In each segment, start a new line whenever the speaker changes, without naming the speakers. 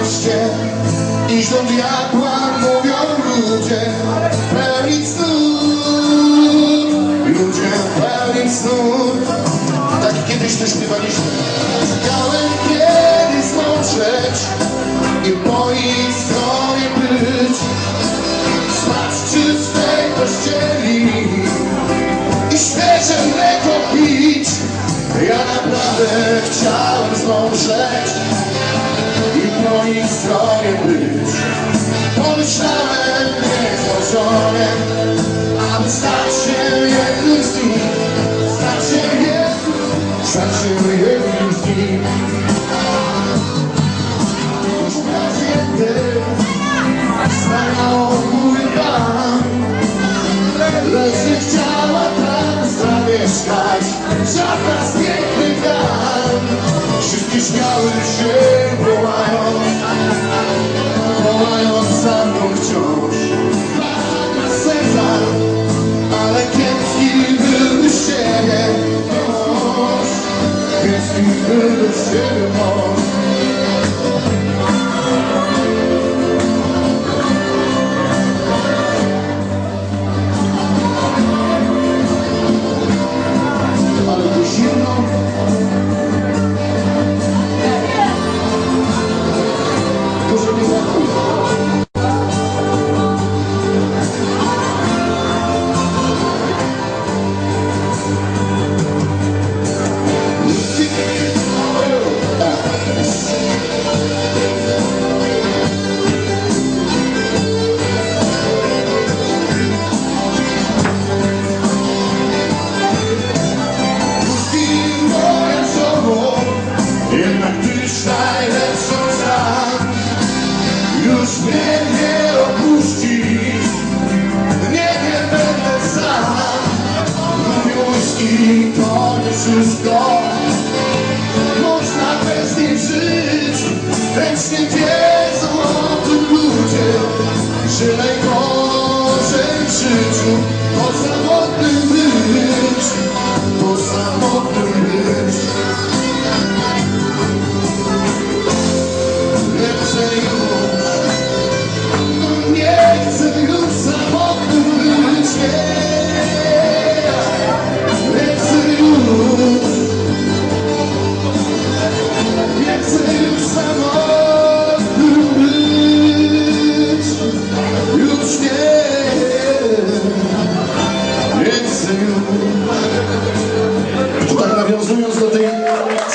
mieście Iść do diabła mówią ludzie. Pełni snów Ludzie pełni Tak kiedyś tu śpiewaliśmy chciałem zmączeć I w mojej stronie być. Pomyślałem niezłożone Aby stać się jednym z nich. Stać się jednym Stać się jednym z nich. Już prawie Stanął mój pan chciała tam zamieszkać. Żadna z dam Śmiały się wołając Wołając za mną wciąż serca Ale kiepski był z siebie mąż Kiepski z siebie mąż To samotnym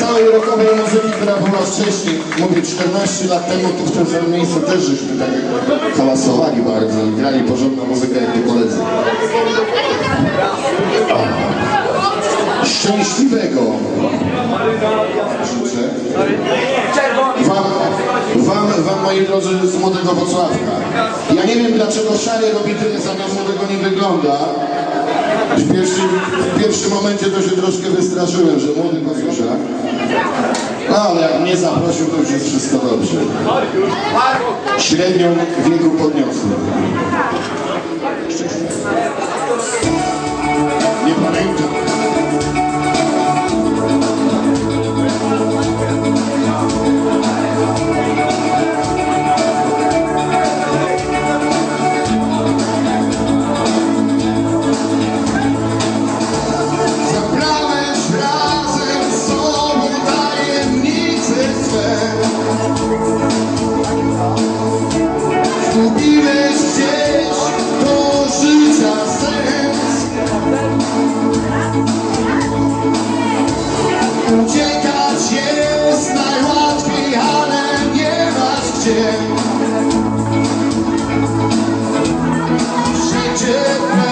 całej rockowej muzyki, która była wcześniej, mówię 14 lat temu, tu w tym samym miejscu też żeśmy tak hałasowali bardzo i grali porządną muzykę jak tu koledzy. O. Szczęśliwego życzę wam, wam, wam, moi drodzy, z Młodego Wocławka. Ja nie wiem, dlaczego szary robi tyle zamiast młodego nie wygląda. W pierwszym, w pierwszym momencie to się troszkę wystraszyłem, że młody Wocławka. No, ale jak mnie zaprosił, to już jest wszystko dobrze. Średnią wieku podniosłem. Nie Yeah.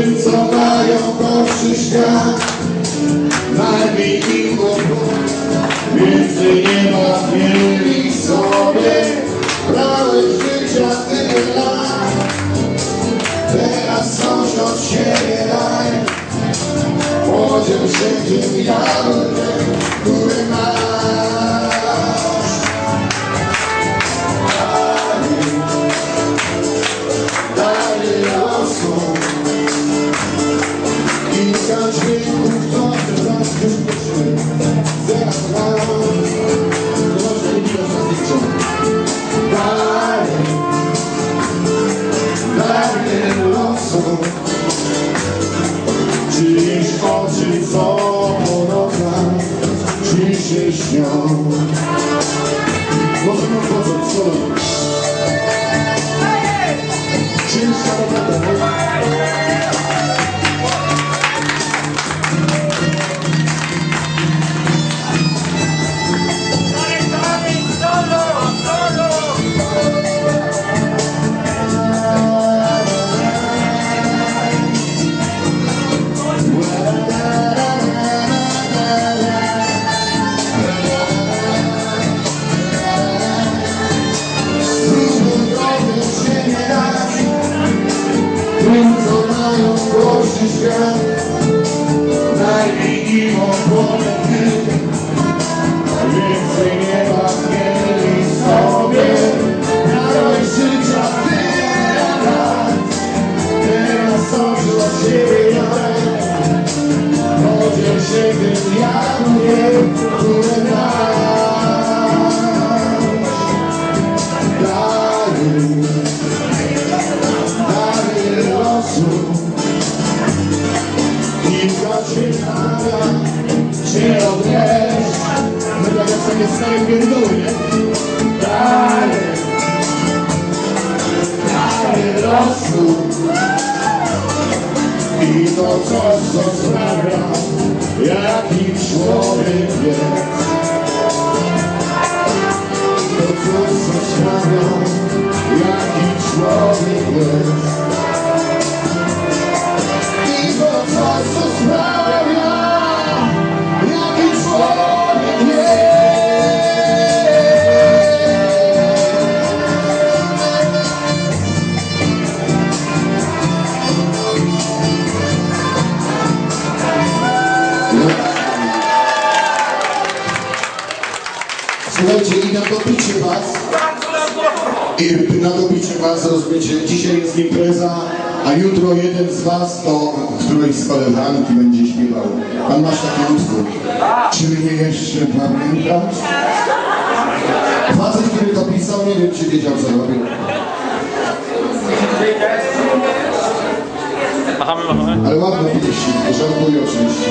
Tym, co mają gorszy świat. Najmniej kłopot, więcej nie ma mieli sobie. Brałeś życia tyle lat, teraz od siebie daj. Podziel się tym który masz. Jaki człowiek jest to coś, co sprawia, jaki człowiek jest. I to coś, co rozumiecie, dzisiaj jest impreza, a jutro jeden z was to którejś z koleżanki będzie śpiewał. Pan masz takie utwór. Czy mnie jeszcze pamiętasz? Facet, który to pisał, nie wiem, czy wiedział, co robił. Ale ładna pieśń, żartuję oczywiście.